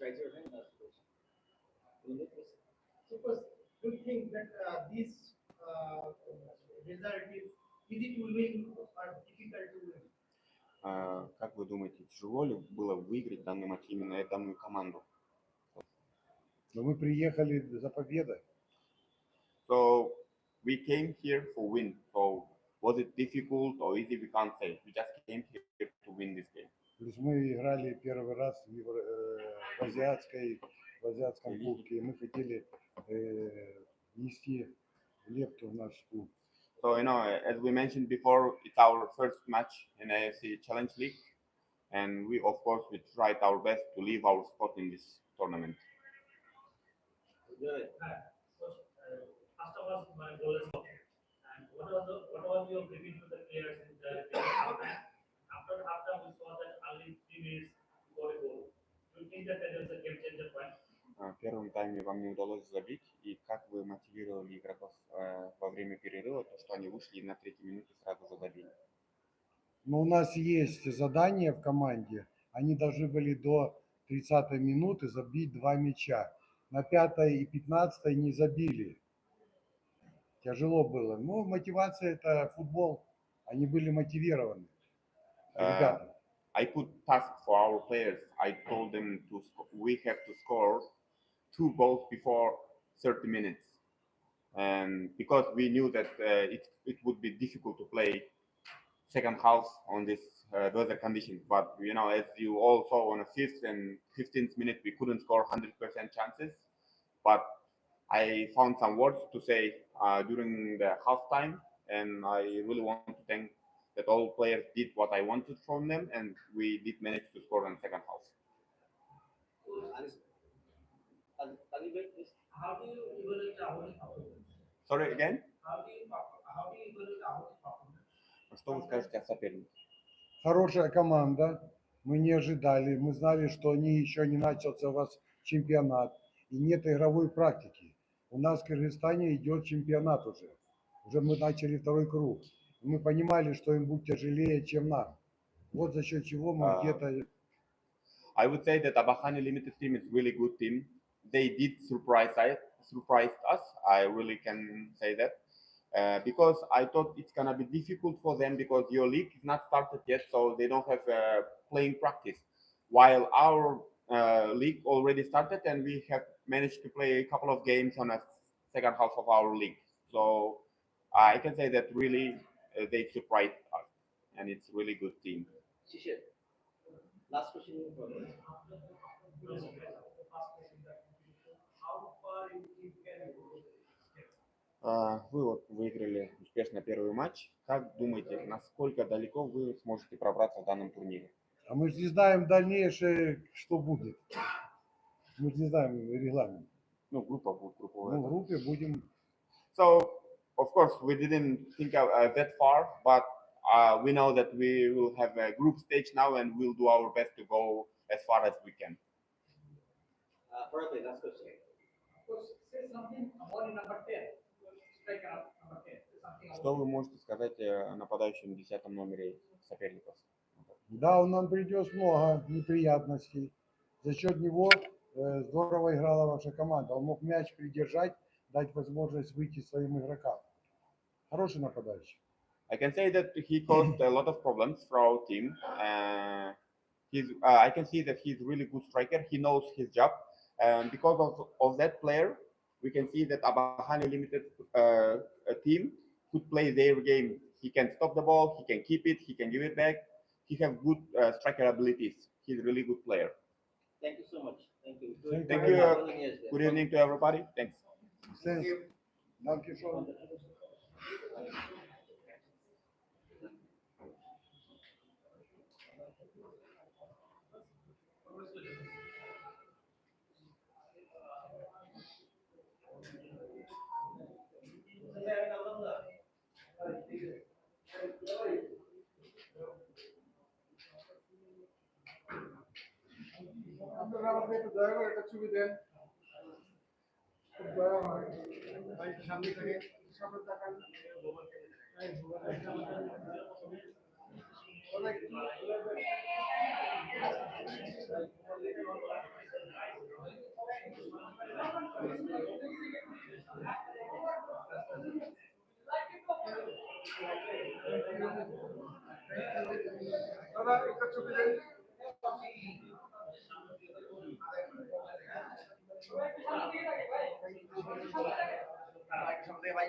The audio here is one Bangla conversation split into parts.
raise your hand. please. Suppose you think that uh, this uh, result is easy to win or difficult to win? А, Как вы думаете, тяжело ли было выиграть данный матч именно данную команду? Но мы приехали за победой. So we came here for win. So was it difficult or easy? We can't say. We just came here to win this game. Плюс мы играли первый раз в, Евро- э, в азиатской, в азиатском Лиге. кубке. и Мы хотели э, внести лепту в наш клуб. So you know, as we mentioned before, it's our first match in AFC Challenge League, and we of course we tried our best to leave our spot in this tournament. Vinod, First, uh, first of all, my goal is okay. And what was the, what was your briefing to the players in the during halftime? After halftime, we saw that only three minutes before a goal. В первом тайме вам не удалось забить, и как вы мотивировали игроков э, во время перерыва, то что они вышли и на третьей минуте сразу же забили? Но у нас есть задание в команде. Они должны были до 30 минуты забить два мяча. На 5 и 15 не забили. Тяжело было. Но мотивация это футбол. Они были мотивированы. А, Ребята. I put task for our players. I told them to we have to score two goals before 30 minutes, and because we knew that uh, it it would be difficult to play second half on this uh, weather conditions. But you know, as you all saw on the fifth and 15th minute, we couldn't score 100% chances. But I found some words to say uh, during the halftime, and I really want to thank that all players did what I wanted from them, and we did manage to score in second half. Sorry again. Что вы скажете о сопернике? Хорошая команда. Мы не ожидали. Мы знали, что они еще не начался у вас чемпионат. И нет игровой практики. У нас в Кыргызстане идет чемпионат уже. Уже мы начали второй круг. И мы понимали, что им будет тяжелее, чем нам. Вот за счет чего мы А. где-то I would say that Abahani Limited team is really good team. They did surprise us, surprised us. I really can say that. Uh, because I thought it's gonna be difficult for them because your league is not started yet, so they don't have uh, playing practice. While our uh, league already started and we have managed to play a couple of games on a second half of our league. So I can say that really uh, they surprised us, and it's really good team. Last question from you. How far you think can you go? А, Вы вот выиграли успешно первый матч. Как думаете, насколько далеко вы сможете пробраться в данном турнире? А мы же не знаем дальнейшее, что будет. Мы же не знаем регламент. Ну, группа будет групповая. Ну, в группе будем So, of course, we didn't think of, uh, that far, but uh, we know that we will have a group stage now and we'll do our best to go as far as we can. Uh, Bradley, last question. Suppose say something about number 10, striker number 10. say something Что about вы можете сказать э, о нападающем десятом номере соперников? Да, он нам принес много неприятностей. За счет него э, здорово играла ваша команда. Он мог мяч придержать, дать возможность выйти своим игрокам. Хороший нападающий. I can say that he caused a lot of problems for our team. Uh, he's, uh, I can see that he's really good striker. He knows his job. And because of, of that player, we can see that Abahani limited uh, team could play their game. He can stop the ball, he can keep it, he can give it back. He has good uh, striker abilities. He's a really good player. Thank you so much. Thank you. Good Thank you. Good evening to everybody. Thanks. Thank you. Thank you so much. দয়া করে একটা ছবি দেন খুব দয়া হয় দাদা একটা ছুটি দেন সবাই ভাই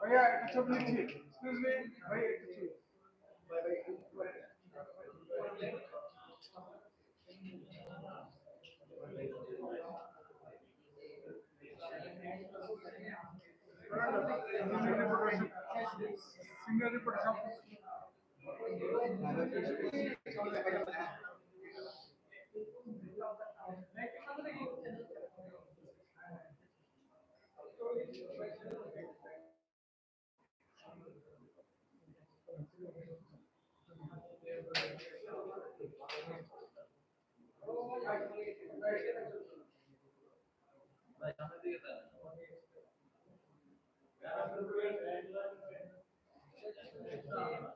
Single reporter, single reporter, single reporter, single reporter, single reporter, single সব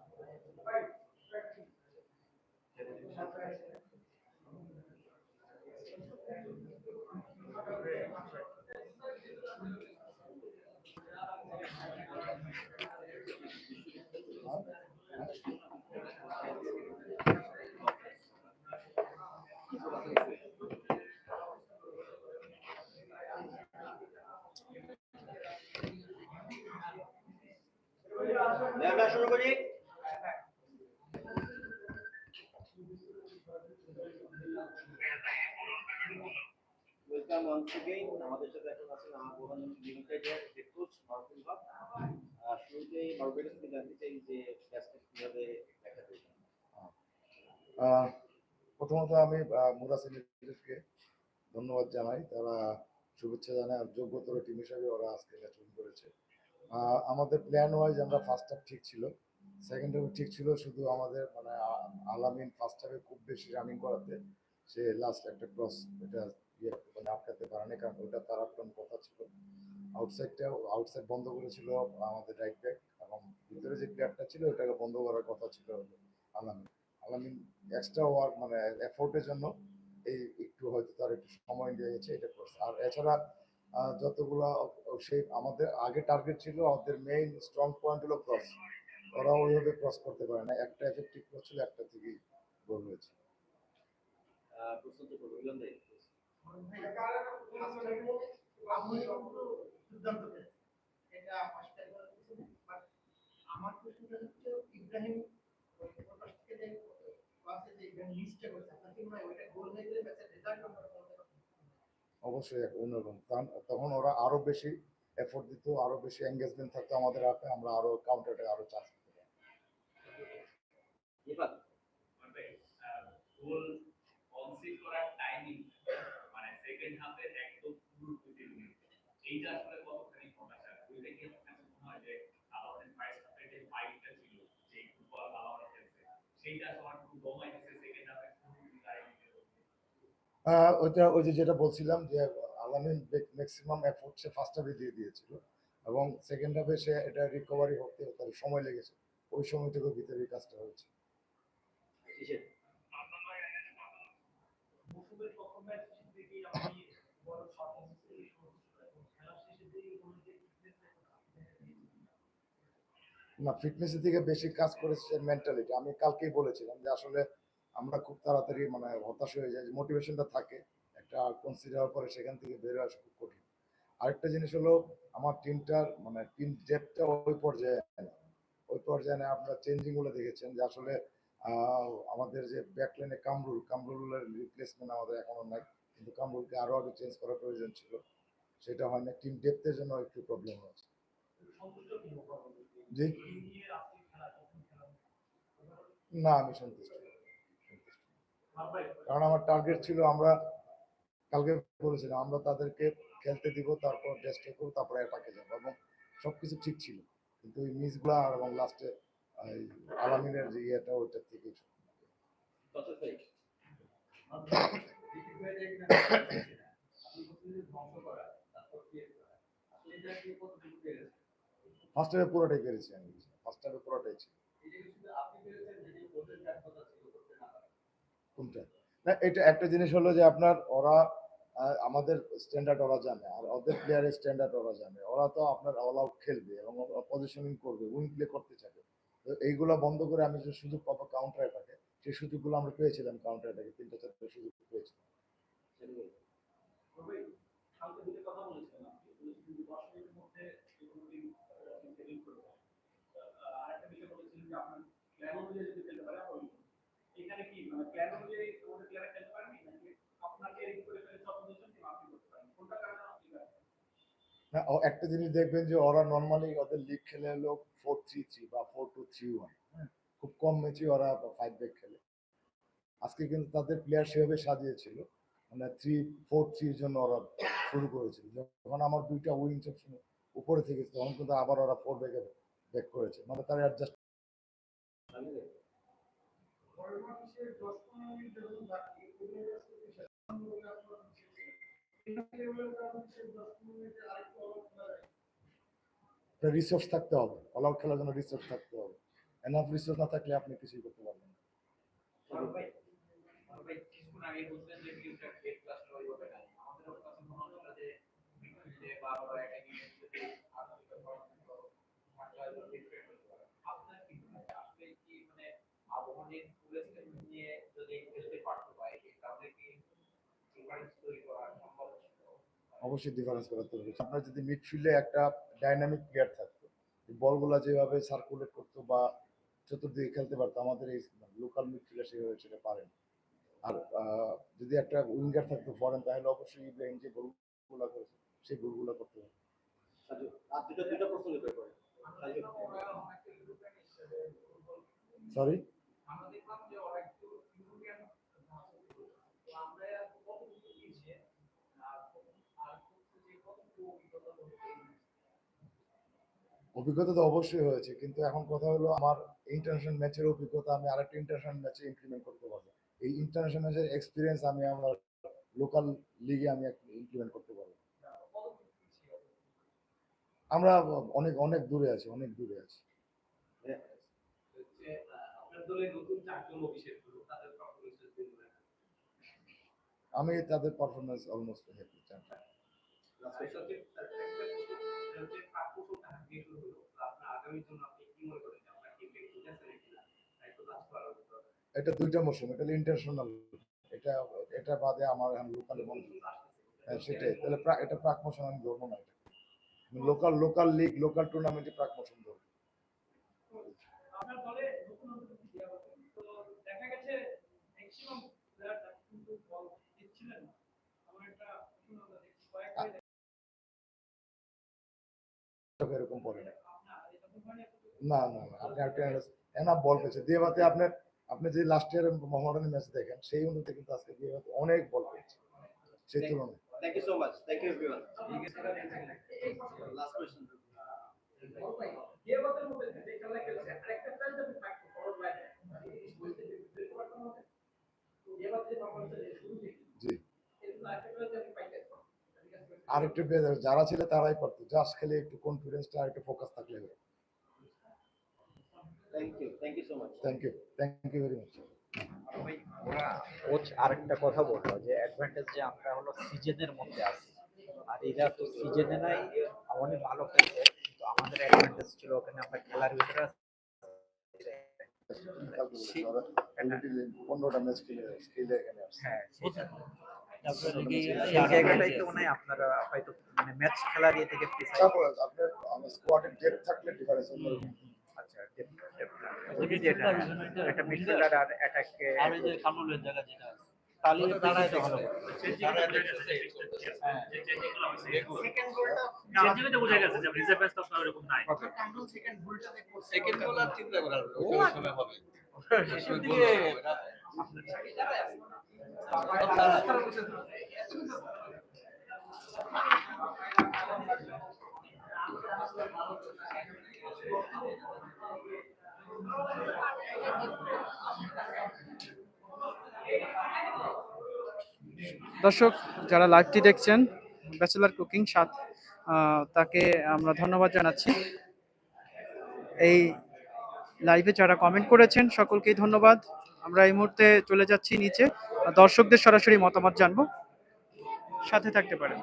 প্রথমত আমি ধন্যবাদ জানাই। তারা শুভেচ্ছা জানাই আর যোগ্যতর টিম হিসাবে ওরা আজকে ম্যাচ করেছে। আমাদের প্ল্যান ওয়াইজ আমরা ফার্স্ট হাফ ঠিক ছিল। সেকেন্ড হাফে ঠিক ছিল, শুধু আমাদের মানে আলামিন ফার্স্ট হাফে খুব বেশি রানিং করাতে, সে লাস্ট একটা ক্রস এটা ইয়ে মানে ওটা তার আটকান কথা ছিল। আউটসাইডটা আউটসাইড বন্ধ করেছিল আমাদের রাইট ব্যাক এবং ভিতরে যে প্লেয়ারটা ছিল ওটাকে বন্ধ করার কথা ছিল আলামিন। আলামিন এক্সট্রা ওয়ার্ক মানে এফোর্টের জন্য এই একটু হয়তো তার একটু সময় দিয়েছে এটা করছে। আর এছাড়া যতগুলা সেই আমাদের আগে টার্গেট ছিল আমাদের মেইন স্ট্রং পয়েন্ট হলো ক্রস ওরা ওইভাবে ক্রস করতে পারে না। একটা এফেক্টিভ ক্রস ছিল একটা থেকেই গোল হয়েছে। আহ, প্রস্তুত করব মনে অবশ্যই এক অন্যরকম। কারণ তখন ওরা আরও বেশি এফোর্ট দিত, আরও বেশি এঙ্গেজমেন্ট থাকতো আমাদের হাতে আমরা আরও কাউন্টারে আরও চান্স পেতাম মানে গোল কনসিড করার টাইমিং মানে সেকেন্ড হাফের একদম মিনিট এইটা আসলে কতখানি হতাশা ওইটা কি আপনার মনে হয় যে আলাউদ্দিন ফার্স্ট হাফের যে ফাইটটা ছিল যে ফুটবল আলাউদ্দিন খেলছে সেইটা সবার কমাই দিচ্ছে সেকেন্ড আহ, ওইটা ওই যে যেটা বলছিলাম যে আলামিন ম্যাক্সিমাম এফোর্ট সে ফার্স্ট হাফে দিয়ে দিয়েছিল এবং সেকেন্ড হাফে সে এটা রিকভারি হতে তার সময় লেগেছে। ওই সময় থেকে ভিতরে কাজটা হয়েছে। না ফিটনেসের দিকে বেশি কাজ করেছে মেন্টালিটি আমি কালকেই বলেছিলাম যে আসলে আমরা খুব তাড়াতাড়ি মানে হতাশ হয়ে যাই মোটিভেশনটা থাকে, একটা কনসিডার পরে সেখান থেকে বের আসা খুব কঠিন। আরেকটা জিনিস হলো, আমার টিমটার মানে টিম ডেপটা ওই পর্যায়ে। ওই পর্যায়ে আপনারা চেঞ্জিংগুলো দেখেছেন যে আসলে আমাদের যে ব্যাকলাইনে কামরুল, কামরুলের রিপ্লেসমেন্ট আমাদের এখনও নাই, কিন্তু কামরুলকে আরও আগে চেঞ্জ করার প্রয়োজন ছিল। সেটা হয় না টিম ডেপথের জন্য একটু প্রবলেম হয়েছে। জি? না আমি সন্তুষ্ট সন্তুষ্ট। কারণ আমার টার্গেট ছিল আমরা কালকে বলেছিলাম আমরা তাদেরকে খেলতে দিব তারপর টেস্টে করব তারপরে অ্যাটাকে যাব এবং সবকিছু ঠিক ছিল। কিন্তু ওই মিসগুলা আর এবং লাস্টে আলামিনের যে ইয়েটা ওইটার থেকে তসর ভাই ফার্স্ট হাফে পুরোটাই পেরেছি আমি। ফার্স্ট হাফে পুরোটাই ছিল। কোনটা? না, এটা একটা জিনিস হলো যে আপনার ওরা আমাদের স্ট্যান্ডার্ড ওরা জানে, আর ওদের প্লেয়ারের স্ট্যান্ডার্ড ওরা জানে। ওরা তো আপনার অল আউট খেলবে এবং পজিশনিং করবে উইন প্লে করতে চাবে তো এইগুলো বন্ধ করে আমি যে সুযোগ পাবো কাউন্টার অ্যাটাকে সেই সুযোগগুলো আমরা পেয়েছিলাম কাউন্টার অ্যাটাকে তিনটা চারটে সুযোগ পেয়েছিলাম কালকে দুটো কথা বলেছিলাম আপনি বলেছিলেন যে দশ মিনিটের মধ্যে যে কোনো টিম সেটিং করবে আহ, আরেকটা বিষয় বলেছিলেন যে আপনার প্ল্যান অনুযায়ী যদি খেলতে পারে আমরা win করব। এখানে কি মানে প্ল্যান অনুযায়ী আমাদের প্লেয়ার খেলতে পারেনি নাকি আপনাকে রিং করে ফেলে সব পজিশন টিম আপনি করতে পারেন কোনটা কারণে আপনি পারেন ও একটা জিনিস দেখবেন যে ওরা নর্মালি ওদের লিগ খেলে হলো ফোর থ্রি থ্রি বা ফোর টু থ্রি ওয়ান খুব কম ম্যাচে ওরা ফাইভ ব্যাক খেলে। আজকে কিন্তু তাদের প্লেয়ার সেভাবে সাজিয়েছিল। মানে থ্রি ফোর থ্রির জন্য ওরা শুরু করেছিল। যখন আমার দুইটা উইং সেকশন উপরে থেকে তখন কিন্তু আবার ওরা ফোর ব্যাকে ব্যাক করেছে। মানে তারা অ্যাডজাস্ট রিসোর্স থাকতে হবে। অল খেলার জন্য রিসোর্স থাকতে হবে। এনাফ রিসোর্স না থাকলে আপনি কিছুই করতে পারবেন না ভাই ভাই কিছুক্ষণ আগে বলছিলেন যে ফিউচার গেট ক্লাসটা ওইভাবে নাই আমাদের কাছে মনে হচ্ছিল যে যে বারবার একটা গেম যদি আধুনিক পড়াশোনা আপনার কি মনে হয় আসলে কি মানে আবহাওয়ার পুরো নিয়ে যদি খেলতে পারতো বা এই তাহলে কি ডিফারেন্স তৈরি করা সম্ভব ছিল অবশ্যই ডিফারেন্স করাতে হবে আপনার যদি মিডফিল্ডে একটা ডাইনামিক প্লেয়ার থাকতো বলগুলা যেভাবে সার্কুলেট করতো বা চতুর্দিকে খেলতে পারতো আমাদের এই লোকাল মিডফিল্ডার সেভাবে সেটা পারেন। আর আহ, যদি একটা উইঙ্গার থাকতো ফরেন তাহলে অবশ্যই ইব্রাহিম যে গোলগুলা করেছে সেই গোলগুলা করতে হবে সাজু আর দুটো দুটো প্রশ্ন দিতে পারে। সাজু। সরি আমরা দেখলাম যে ওরা একটু ইউরোপিয়ান তো আমরা কতটুকু পিছিয়ে আর আর হচ্ছে যে কতটুকু অভিজ্ঞতা হচ্ছে অভিজ্ঞতা তো অবশ্যই হয়েছে, কিন্তু এখন কথা হলো আমার ইন্টারন্যাশনাল ম্যাচের অভিজ্ঞতা, আমি আরেকটা ইন্টারন্যাশনাল ম্যাচে ইমপ্লিমেন্ট করতে পারব। এই ইন্টারন্যাশনাল ম্যাচের এক্সপিরিয়েন্স আমি আমার লোকাল লিগে আমি ইমপ্লিমেন্ট করতে পারব। আমরা অনেক অনেক দূরে আছি, অনেক দূরে আছি। আমি তাদের পারফরমেন্স দিন আমি অলমোস্ট হ্যাপি আগামীর জন্য আপনি কি মনে করেন আপনার নাকি না কাজ এটা দুইটা মৌসুম, এটা ইন্টারন্যাশনাল এটা এটা বাদে আমার এখন লোকাল হ্যাঁ সেটাই। তাহলে এটা প্রাক মৌসুম আমি ধরবো না এটা। লোকাল লোকাল লিগ লোকাল টুর্নামেন্টে প্রাক মৌসুম ধরবো। আপনার দেখা গেছে আমরা এরকম বলে না না না আপনি একটা এনা বল পেয়েছে। দিয়েবাতে আপনার আপনি যে লাস্ট ইয়ার মোহামেডানের ম্যাচ দেখেন সেই অনুযায়ী কিন্তু আজকে দিয়েবাতে অনেক বল পেয়েছে। সেই তুলনায়। Thank you so much thank you everyone last question গেমদের মধ্যে যে খেলা খেলছে আরেকটা ফ্রেন্ড আমি থাকতো ফরওয়ার্ড লাইনে গেমদের যে পারফরম্যান্স শুরু থেকে জি এগুলো আরেকটা ফ্রেন্ড আমি পাইতে আরেকটু বে- যারা ছিল তারাই পারতো জাস্ট খেলে একটু কনফিডেন্সটা আর একটু ফোকাস থাকলে হবে কোচ আরেকটা কথা বলল যে অ্যাডভান্টেজ যে আমরা হলো সিজনের মধ্যে আছি। আর এরা তো সিজনে নাই অনেক ভালো খেলছে কিন্তু আমাদের অ্যাডভান্টেজ ছিল ওখানে আমরা খেলার ভিতরে। পনেরোটা ম্যাচ খেলে এখানে হ্যাঁ জায়গাটাই তো মনে আপনারা হয়তো মানে ম্যাচ খেলার ইয়ে থেকে পিছায় আপনার স্কোয়াডের ডেপ থাকলে ডিফারেন্স আচ্ছা depth, depth। বুঝি যেটা একটা মিডফিল্ডার আর অ্যাটাককে আর ওই যে কামরুলের জায়গা যেটা আছে তাহলে তো ভালো সেকেন্ড গোলটা বোঝা গেছে যে রিজার্ভ ব্যাচ তো আপনার এরকম নাই। কামরুল সেকেন্ড ভুলটা সেকেন্ড গোল আর চিন্তা করার সময় হবে। দর্শক, যারা লাইভটি দেখছেন ব্যাচেলার কুকিং সাত তাকে আমরা ধন্যবাদ জানাচ্ছি। এই লাইভে যারা কমেন্ট করেছেন, সকলকেই ধন্যবাদ। আমরা এই মুহূর্তে চলে যাচ্ছি নিচে দর্শকদের সরাসরি মতামত জানব সাথে থাকতে পারেন.